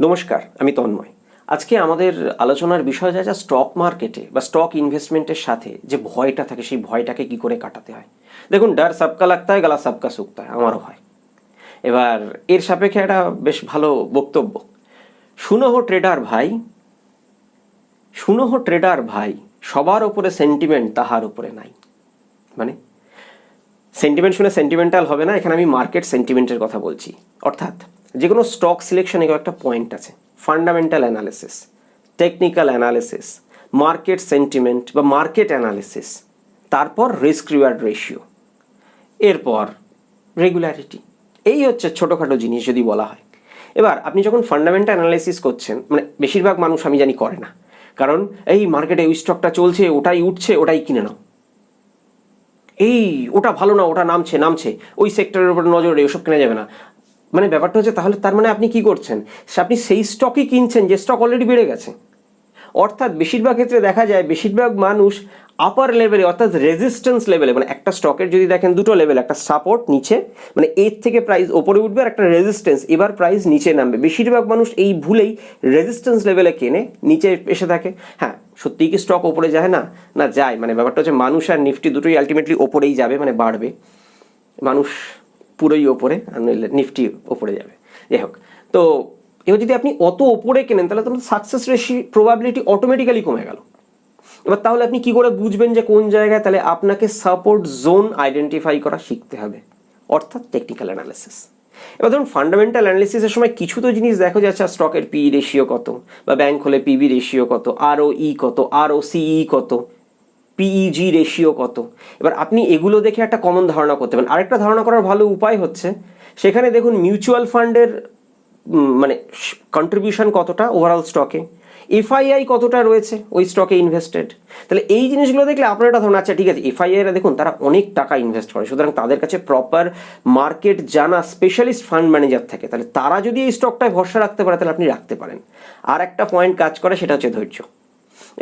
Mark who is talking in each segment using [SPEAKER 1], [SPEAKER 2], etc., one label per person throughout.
[SPEAKER 1] নমস্কার, আমি তন্ময়। আজকে আমাদের আলোচনার বিষয় যা যা স্টক মার্কেটে বা স্টক ইনভেস্টমেন্টের সাথে যে ভয়টা থাকে, সেই ভয়টাকে কি করে কাটাতে হয়? দেখুন ডার সাবকা লাগতা হয় গালা সাবকা সুখতা হয় আমারও হয়। এবার, এর সাপেক্ষে একটা বেশ ভালো বক্তব্য। শুনহ ট্রেডার ভাই, শুনহ ট্রেডার ভাই, সবার উপরে সেন্টিমেন্ট তাহার উপরে নাই। মানে সেন্টিমেন্ট শুনে সেন্টিমেন্টাল হবে না, এখানে আমি মার্কেট সেন্টিমেন্টের কথা বলছি। অর্থাৎ যে কোনো স্টক সিলেকশনে একটা পয়েন্ট আছে। Fundamental analysis technical analysis market sentiment বা মার্কেট অ্যানালিসিস তারপর রিস্ক রিওয়ার্ড রেশিও এরপর রেগুলারিটি এই হচ্ছে ছোটোখাটো জিনিস যদি বলা হয়। এবার আপনি যখন ফান্ডামেন্টাল অ্যানালাইসিস করছেন মানে বেশিরভাগ মানুষ আমি জানি করে না, কারণ এই মার্কেটে ওই স্টকটা চলছে, ওটাই উঠছে, ওটাই কিনে নাও। এই, ওটা ভালো না, ওটা নামছে নামছে, ওই সেক্টরের উপর নজর ওসব কেনা যাবে না। মানে ব্যাপারটা হচ্ছে তাহলে তার মানে আপনি কি করছেন? আপনি সেই স্টকই কিনছেন যে স্টক অলরেডি বেড়ে গেছে। অর্থাৎ বেশিরভাগ ক্ষেত্রে দেখা যায় বেশিরভাগ মানুষ আপার লেভেলে অর্থাৎ রেজিস্ট্যান্স লেভেলে মানে একটা স্টকের যদি দেখেন দুটো লেভেল একটা সাপোর্ট নিচে মানে এর থেকে প্রাইস ওপরে উঠবে আর একটা রেজিস্ট্যান্স এবার প্রাইস নিচে নামবে। বেশিরভাগ মানুষ এই ভুলেই রেজিস্ট্যান্স লেভেলে কেনে, নিচে এসে থাকে। হ্যাঁ সত্যিই কি স্টক ওপরে যায়? না না যায়। মানে ব্যাপারটা হচ্ছে মানুষ আর নিফটি দুটোই আলটিমেটলি ওপরেই যাবে মানে বাড়বে। মানুষ পুরোই ওপরে নইলে নিফটি ওপরে যাবে। যাই হোক, তো এবার যদি আপনি অত ওপরে কেনেন, তাহলে তোমার সাকসেস রেশি প্রবাবিলিটি অটোমেটিক্যালি কমে গেল। এবার তাহলে আপনি কি করে বুঝবেন যে কোন জায়গায় তাহলে আপনাকে সাপোর্ট জোন আইডেন্টিফাই করা শিখতে হবে? অর্থাৎ টেকনিক্যাল অ্যানালিসিস এবার ধরুন ফান্ডামেন্টাল অ্যানালিসিসের সময় কিছু তো জিনিস দেখো যে আচ্ছা স্টকের পি রেশিও কত, বা ব্যাংক হলে পিবি রেশিও কত আর ই কত আর ও সিই কত। পিইজি রেশিও কত? এবার আপনি এগুলো দেখে একটা কমন ধারণা করতে পারেন। আরেকটা ধারণা করার ভালো উপায় হচ্ছে, সেখানে দেখুন মিউচুয়াল ফান্ডের মানে কন্ট্রিবিউশন কতটা ওভারঅল স্টকে এফআইআই কতটা রয়েছে ওই স্টকে ইনভেস্টেড তাহলে এই জিনিসগুলো দেখলে আপনার একটা ধরুন আচ্ছা ঠিক আছে এফআইআইরা দেখুন তারা অনেক টাকা ইনভেস্ট করে। সুতরাং তাদের কাছে প্রপার মার্কেট জানা স্পেশালিস্ট ফান্ড ম্যানেজার থাকে। তাহলে তারা যদি এই স্টকটায় ভরসা রাখতে পারে, তাহলে আপনি রাখতে পারেন। আর একটা পয়েন্ট কাজ করে, সেটা হচ্ছে ধৈর্য।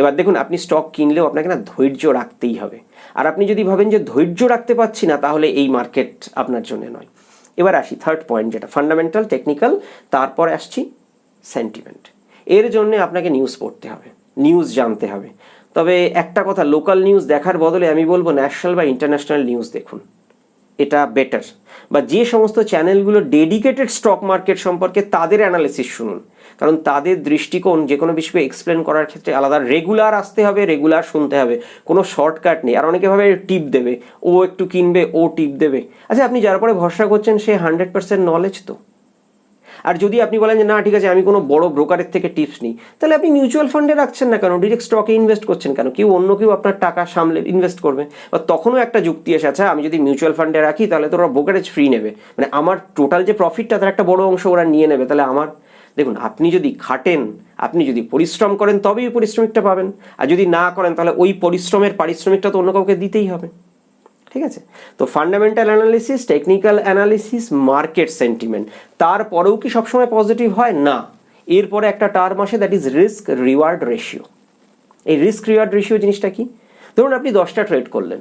[SPEAKER 1] এবার দেখুন, আপনি স্টক কিনলেও আপনাকে না ধৈর্য রাখতেই হবে। আর আপনি যদি ভাবেন যে ধৈর্য রাখতে পারছি না, তাহলে এই মার্কেট আপনার জন্য নয়। এবার আসি থার্ড পয়েন্ট যেটা ফান্ডামেন্টাল টেকনিক্যাল তারপরে আসছি সেন্টিমেন্ট এর জন্য আপনাকে নিউজ পড়তে হবে নিউজ জানতে হবে। তবে একটা কথা লোকাল নিউজ দেখার বদলে আমি বলব ন্যাশনাল বা ইন্টারন্যাশনাল নিউজ দেখুন। এটা বেটার বা যে সমস্ত চ্যানেলগুলো ডেডিকেটেড স্টক মার্কেট সম্পর্কে তাদের অ্যানালিসিস শুনুন। কারণ তাদের দৃষ্টিকোণ যে কোনো বিষয়ে এক্সপ্লেন করার ক্ষেত্রে আলাদা রেগুলার আসতে হবে রেগুলার শুনতে হবে। কোনো শর্টকাট নেই। আর অনেকে ভাবে টিপ দেবে, ও একটু কিনবে, ও টিপ দেবে। আচ্ছা আপনি যার পরে ভরসা করছেন, সে হান্ড্রেড পার্সেন্ট নলেজ তো। আর যদি আপনি বলেন যে, না, ঠিক আছে, আমি কোনো বড় ব্রোকারের থেকে টিপস নিই, তাহলে আপনি মিউচুয়াল ফান্ডে রাখছেন না কেন? ডিরেক্ট স্টকে ইনভেস্ট করছেন কেন? কেউ অন্য কেউ আপনার টাকা সামলে ইনভেস্ট করবে। বা তখনও একটা যুক্তি এসে আচ্ছা আমি যদি মিউচুয়াল ফান্ডে রাখি, তাহলে তো ওরা ব্রোকারেজ ফ্রি নেবে। মানে আমার টোটাল যে প্রফিটটা তার একটা বড় অংশ ওরা নিয়ে নেবে। তাহলে আমার, দেখুন, আপনি যদি খাটেন, আপনি যদি পরিশ্রম করেন, তবেই পরিশ্রমিকটা পাবেন। আর যদি না করেন, তাহলে ওই পরিশ্রমের, পারিশ্রমিকটা তো অন্য কাউকে দিতেই হবে। ঠিক আছে? তো fundamental analysis technical analysis market sentiment তারপরেও কি সবসময় পজিটিভ হয়? না। এরপরে একটা টার্ম আসে that is risk reward ratio এই রিস্ক রিওয়ার্ড রেশিও জিনিসটা কি? ধরুন আপনি দশটা ট্রেড করলেন।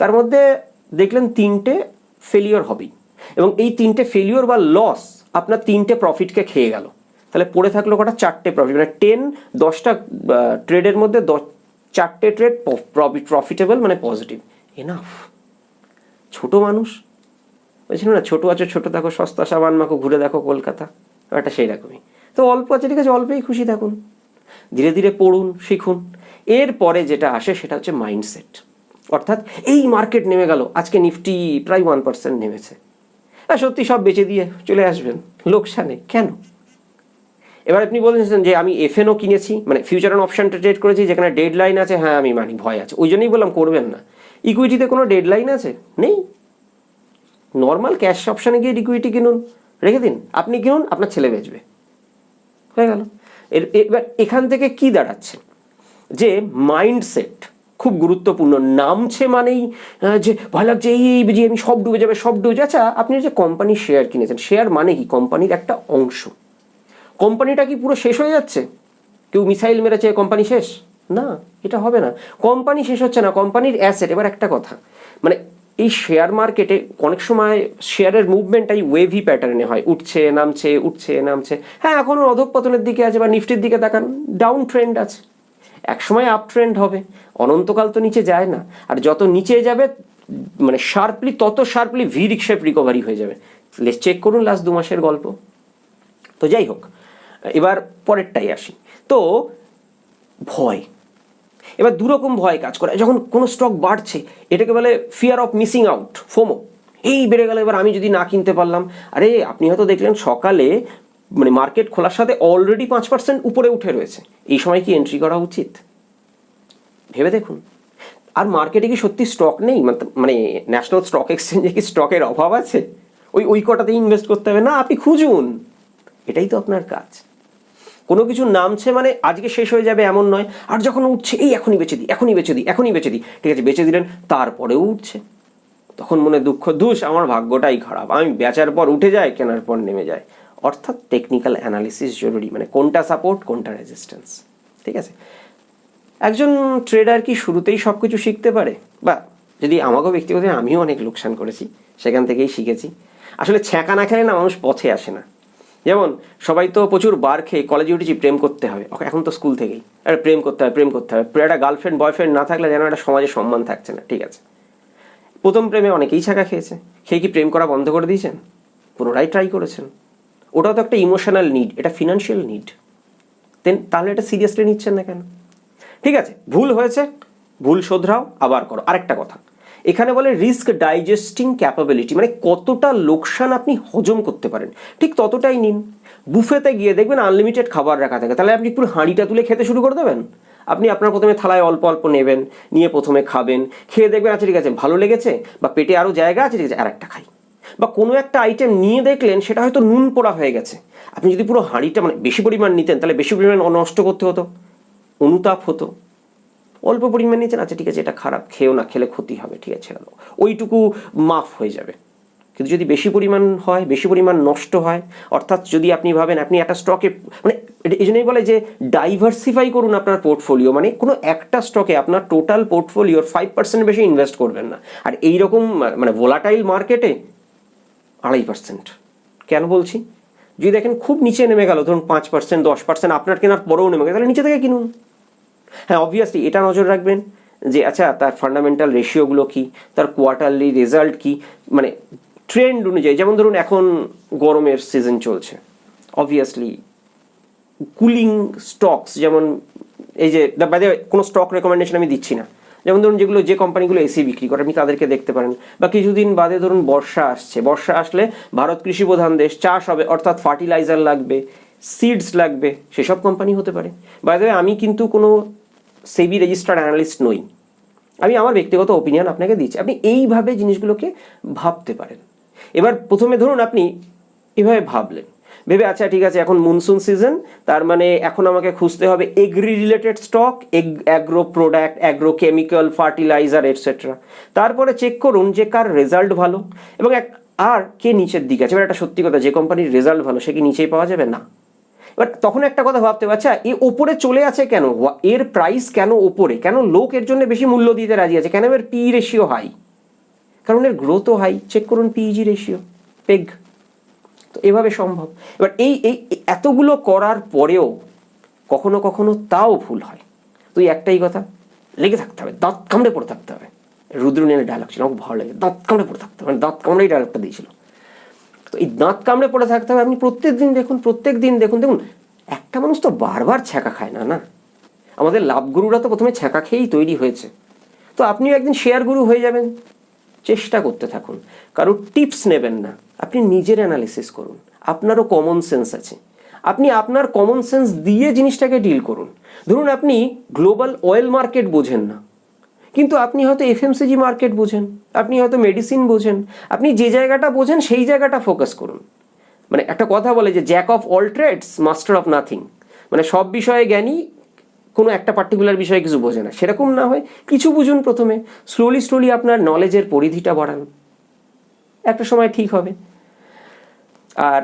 [SPEAKER 1] তার মধ্যে দেখলেন তিনটে ফেলিওর হবেই। এবং এই তিনটে ফেলিওর বা লস আপনার তিনটে প্রফিটকে খেয়ে গেল। তাহলে পড়ে থাকল কটা? চারটে প্রফিট মানে টেন দশটা ট্রেডের মধ্যে দশ চারটে ট্রেড প্রফিট প্রফিটেবল মানে পজিটিভ এনাফ ছোট মানুষ? বলছিল না ছোটো আছো, ছোটো দেখো সস্তা সাবান মাখো, ঘুরে দেখো কলকাতা। ব্যাপারটা সেই রকমই। তো অল্প আছে, ঠিক আছে, অল্পেই খুশি থাকুন। ধীরে ধীরে পড়ুন, শিখুন। এরপরে যেটা আসে সেটা হচ্ছে মাইন্ডসেট অর্থাৎ এই মার্কেট নেমে গেল। আজকে নিফটি প্রায় ওয়ান পার্সেন্ট নেমেছে। আর সত্যি সব বেচে দিয়ে চলে আসবেন। লোকসানে কেন? এবার আপনি বলছেন যে আমি এফএনও কিনেছি মানে ফিউচার অ্যান্ড অপশানটা ট্রেড করেছি, যেখানে ডেড লাইন আছে হ্যাঁ আমি মানি ভয় আছে। ওই জন্যই বললাম, করবেন না। ইকুইটিতে কোনো ডেড লাইন আছে? নেই। নর্মাল ক্যাশ অপশানে গিয়ে ইকুইটি কিনুন। রেখে দিন। আপনি কিনুন, আপনার ছেলে বেচবে। হয়ে গেল। এর, এবার এখান থেকে কি দাঁড়াচ্ছে যে মাইন্ডসেট খুব গুরুত্বপূর্ণ। নামছে মানেই যে ভয় লাগছে, এই এই যে আমি সব ডুবে যাবে, সব ডুবে আচ্ছা আপনি যে কোম্পানির শেয়ার কিনেছেন শেয়ার মানে কি? কোম্পানির একটা অংশ। কোম্পানিটা কি পুরো শেষ হয়ে যাচ্ছে? কেউ মিসাইল মেরেছে কোম্পানি শেষ? না, এটা হবে না। কোম্পানি শেষ হচ্ছে না, কোম্পানির অ্যাসেট এবার একটা কথা মানে এই শেয়ার মার্কেটে অনেক সময় শেয়ারের মুভমেন্টটাই ওয়েভি প্যাটার্নে হয়। উঠছে, নামছে উঠছে, নামছে। হ্যাঁ এখনও অধঃপতনের দিকে আছে বা নিফটির দিকে তাকান ডাউন ট্রেন্ড আছে। একসময় আপ ট্রেন্ড হবে, অনন্তকাল তো নিচে যায় না। আর যত নিচে যাবে মানে শার্পলি তত শার্পলি ভি রিক্সেপ রিকভারি হয়ে যাবে। চেক করুন লাস্ট দু মাসের গল্প। তো যাই হোক, এবার পরেরটাই আসি। তো ভয় এবার দুরকম ভয় কাজ করে। যখন কোনো স্টক বাড়ছে, এটাকে বলে fear of missing out FOMO এই বেড়ে গেল, এবার আমি যদি না কিনতে পারলাম। আরে, আপনি হয়তো দেখলেন সকালে মানে মার্কেট খোলার সাথে অলরেডি পাঁচ পার্সেন্ট উপরে উঠে রয়েছে। এই সময় কি এন্ট্রি করা উচিত? ভেবে দেখুন। আর মার্কেটে কি সত্যি স্টক নেই? মানে ন্যাশনাল স্টক এক্সচেঞ্জে কি স্টকের অভাব আছে? ওই ওই কটাতেই ইনভেস্ট করতে হবে। না, আপনি খুঁজুন। এটাই তো আপনার কাজ। কোনো কিছু নামছে মানে আজকে শেষ হয়ে যাবে এমন নয়। আর যখন উঠছে, এই এখনই বেচে দিই, এখনই বেচে দিই, এখনই বেচে দিই। ঠিক আছে, বেচে দিলেন, তারপরেও উঠছে। তখন মনে দুঃখ দুষ আমার ভাগ্যটাই খারাপ। আমি বেচার পর উঠে যায় কেনার পর নেমে যায় অর্থাৎ টেকনিক্যাল অ্যানালিসিস জরুরি মানে কোনটা সাপোর্ট কোনটা রেজিস্ট্যান্স ঠিক আছে? একজন ট্রেডার কি শুরুতেই সব কিছু শিখতে পারে? বা যদি আমাকেও ব্যক্তিগত, আমিও অনেক লোকসান করেছি, সেখান থেকেই শিখেছি। আসলে ছ্যাঁকা না খেলে না মানুষ পথে আসে না। যেমন সবাই তো প্রচুর বার খেয়ে কলেজে উঠেছি প্রেম করতে হবে। এখন তো স্কুল থেকেই। একটা প্রেম করতে হবে প্রেম করতে হবে। একটা গার্লফ্রেন্ড বয়ফ্রেন্ড না থাকলে যেন একটা সমাজে সম্মান থাকছে না। ঠিক আছে। প্রথম প্রেমে অনেকেই ছাকা খেয়েছে। খেয়ে কি প্রেম করা বন্ধ করে দিয়েছেন? পুনরায় ট্রাই করেছেন। ওটাও তো একটা ইমোশনাল নিড এটা ফিনান্সিয়াল নিড দেন তাহলে এটা সিরিয়াসলি নিচ্ছেন না কেন? ঠিক আছে, ভুল হয়েছে, ভুল শোধরাও, আবার করো। আরেকটা কথা। এখানে বলে রিস্ক ডাইজেস্টিং ক্যাপাবিলিটি মানে কতটা লোকসান আপনি হজম করতে পারেন। ঠিক ততটাই নিন। বুফেতে গিয়ে দেখবেন আনলিমিটেড খাবার রাখা থাকে। তাহলে আপনি পুরো হাঁড়িটা তুলে খেতে শুরু করে দেবেন? আপনি আপনার প্রথমে থালায় অল্প অল্প নেবেন, নিয়ে প্রথমে খাবেন, খেয়ে দেখবেন আচ্ছা ঠিক আছে, ভালো লেগেছে? বা পেটে আরও জায়গা আছে? ঠিক আছে আর একটা খাই। বা কোনো একটা আইটেম নিয়ে দেখলেন, সেটা হয়তো নুন পোড়া হয়ে গেছে। আপনি যদি পুরো হাঁড়িটা মানে বেশি পরিমাণ নিতেন, তাহলে বেশি পরিমাণ নষ্ট করতে হতো। অনুতাপ হতো। অল্প পরিমাণ নিয়েছেন আচ্ছা ঠিক আছে, এটা খারাপ, খেয়েও না, খেলে ক্ষতি হবে, ঠিক আছে ছেড়ে ওইটুকু মাফ হয়ে যাবে। কিন্তু যদি বেশি পরিমাণ হয়, বেশি পরিমাণ নষ্ট হয়, অর্থাৎ যদি আপনি ভাবেন, আপনি একটা স্টকে মানে এই জন্যই বলে যে ডাইভার্সিফাই করুন আপনার পোর্টফোলিও মানে কোনো একটা স্টকে আপনার টোটাল পোর্টফোলিওর ফাইভ পার্সেন্ট বেশি ইনভেস্ট করবেন না। আর এইরকম মানে ভোলাটাইল মার্কেটে আড়াই পার্সেন্ট কেন বলছি? যদি দেখেন খুব নিচে নেমে গেল, ধরুন পাঁচ পার্সেন্ট দশ পার্সেন্ট আপনার কেনার পরেও নেমে গেল, তাহলে নিচে থেকে কিনুন। হ্যাঁ অবভিয়াসলি এটা নজর রাখবেন যে আচ্ছা তার ফান্ডামেন্টাল রেশিওগুলো কি? তার কোয়ার্টারলি রেজাল্ট কি? মানে ট্রেন্ড অনুযায়ী, যেমন ধরুন এখন গরমের সিজন চলছে অবভিয়াসলি কুলিং স্টকস যেমন এই যে বাইরে কোনো স্টক রেকমেন্ডেশন আমি দিচ্ছি না। যেমন ধরুন যেগুলো, যে কোম্পানিগুলো এসি বিক্রি করে, আপনি তাদেরকে দেখতে পারেন। বা কিছুদিন বাদে ধরুন বর্ষা আসছে, বর্ষা আসলে ভারত কৃষি প্রধান দেশ, চাষ হবে, অর্থাৎ ফার্টিলাইজার লাগবে সিডস লাগবে, সেসব কোম্পানি হতে পারে। বাইরে আমি কিন্তু কোনো সেবি রেজিস্টার্ড অ্যানালিস্ট নই। আমি আমার ব্যক্তিগত ওপিনিয়ন আপনাকে দিচ্ছি। আপনি এইভাবে জিনিসগুলোকে ভাবতে পারেন। এবার প্রথমে ধরুন আপনি এভাবে ভাবলেন। ভেবে আচ্ছা ঠিক আছে, এখন মনসুন সিজন তার মানে এখন আমাকে খুঁজতে হবে agri related stock agro product agro chemical fertiliser etcetera তারপরে চেক করুন যে কার রেজাল্ট ভালো এবং এক, আর কে নিচের দিকে আছে। এবার একটা সত্যি কথা, যে কোম্পানির রেজাল্ট ভালো, সে কি নিচেই পাওয়া যাবে? না। এবার তখন একটা কথা ভাবতে পারছে এ ওপরে চলে আছে কেন? এর প্রাইস কেন ওপরে? কেন লোক এর জন্য বেশি মূল্য দিতে রাজি আছে? কেন এর পি রেশিও হাই কারণ এর গ্রোথও হাই চেক করুন পিজি রেশিও পেগ তো এভাবে সম্ভব। এবার এই এই এতগুলো করার পরেও কখনো কখনো তাও ভুল হয়। তুই একটাই কথা, লেগে থাকতে হবে, দাঁত কামড়ে পড়ে থাকতে হবে। রুদ্রনীলের ডায়লগ ছিল আমার ভালো লাগে দাঁত কামড়ে পড়ে থাকতে হবে। মানে দাঁত কামড়েই ডায়লগটা দিয়েছিল। তো এই দাঁত কামড়ে পড়ে থাকতে হবে। আপনি প্রত্যেক দিন দেখুন প্রত্যেক দিন দেখুন দেখুন। একটা মানুষ তো বারবার ছ্যাঁকা খায় না না? আমাদের লাভগুরুরা তো প্রথমে ছ্যাঁকা খেয়েই তৈরি হয়েছে। তো আপনিও একদিন শেয়ার গুরু হয়ে যাবেন। চেষ্টা করতে থাকুন। কারও টিপস নেবেন না। আপনি নিজের অ্যানালিসিস করুন। আপনারও কমন সেন্স আছে। আপনি আপনার কমন সেন্স দিয়ে জিনিসটাকে ডিল করুন। ধরুন আপনি গ্লোবাল অয়েল মার্কেট বোঝেন না। কিন্তু আপনি হয়তো এফএমসিজি মার্কেট বোঝেন, আপনি হয়তো মেডিসিন বোঝেন, আপনি যে জায়গাটা বোঝেন সেই জায়গাটা ফোকাস করুন। মানে একটা কথা বলে যে jack of all trades master of nothing মানে সব বিষয়ে জ্ঞানী কোনো একটা পার্টিকুলার বিষয়ে কিছু বোঝে না। সেরকম না হয়, কিছু বুঝুন প্রথমে। স্লোলি স্লোলি আপনার নলেজের পরিধিটা বাড়ান। একটা সময় ঠিক হবে। আর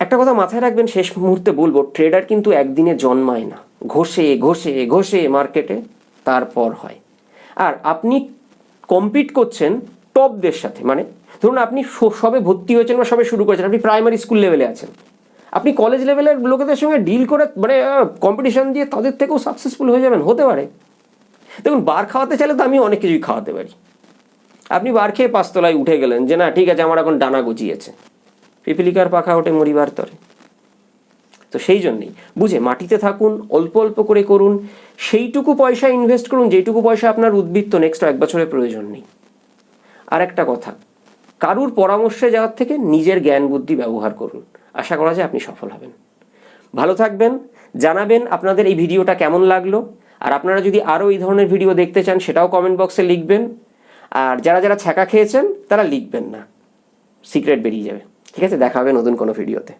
[SPEAKER 1] একটা কথা মাথায় রাখবেন, শেষ মুহূর্তে বলব ট্রেডার কিন্তু একদিনে জন্মায় না। ঘষে ঘষে ঘষে মার্কেটে তারপর হয়। আর আপনি কম্পিট করছেন টপদের সাথে মানে ধরুন আপনি সবে ভর্তি হয়েছেন বা সবে শুরু করেছেন, আপনি প্রাইমারি স্কুল লেভেলে আছেন। আপনি কলেজ লেভেলের লোকেদের সঙ্গে ডিল করে মানে কম্পিটিশন দিয়ে তাদের থেকেও সাকসেসফুল হয়ে যাবেন, হতে পারে। দেখুন, বার খাওয়াতে চাইলে তো আমি অনেক কিছুই খাওয়াতে পারি। আপনি বার খেয়ে পাঁচতলায় উঠে গেলেন যে, না, ঠিক আছে, আমার এখন ডানা গজিয়েছে। পিপিলিকার পাখা ওঠে মরিবার তরে। তো সেই জন্যেই। বুঝে, মাটিতে থাকুন, অল্প অল্প করে করুন, সেইটুকু পয়সা ইনভেস্ট করুন যেইটুকু পয়সা আপনার উদ্বৃত্ত নেক্সট এক বছরের প্রয়োজন নেই। আর একটা কথা, কারুর পরামর্শে যাওয়ার থেকে নিজের জ্ঞান বুদ্ধি ব্যবহার করুন। আশা করা যায় আপনি সফল হবেন। ভালো থাকবেন, জানাবেন আপনাদের এই ভিডিওটা কেমন লাগল, আর আপনারা যদি আরও এই ধরনের ভিডিও দেখতে চান, সেটাও কমেন্ট বক্সে লিখবেন। আর যারা যারা ছ্যাঁকা খেয়েছেন, তারা লিখবেন না সিক্রেট বেরিয়ে যাবে। ঠিক আছে, দেখা হবে নতুন কোনো ভিডিওতে